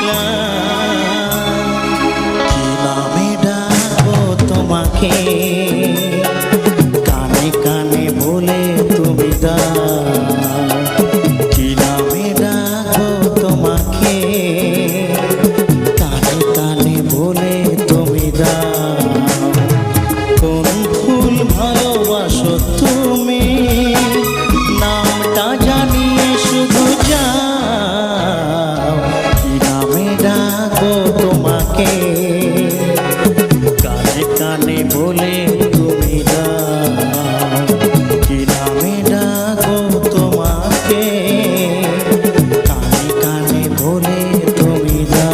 ডাকলাম কি তোমাকে? কানে কানে বলে তুমি দাও। কি তোমাকে? কানে কানে বলে তুমি দাও। কোন ভালোবাসো থাকে। কানে কানে বলে তুমি কি নামে ডাকো তোমাকে? কানে কানে বলে তুমি যা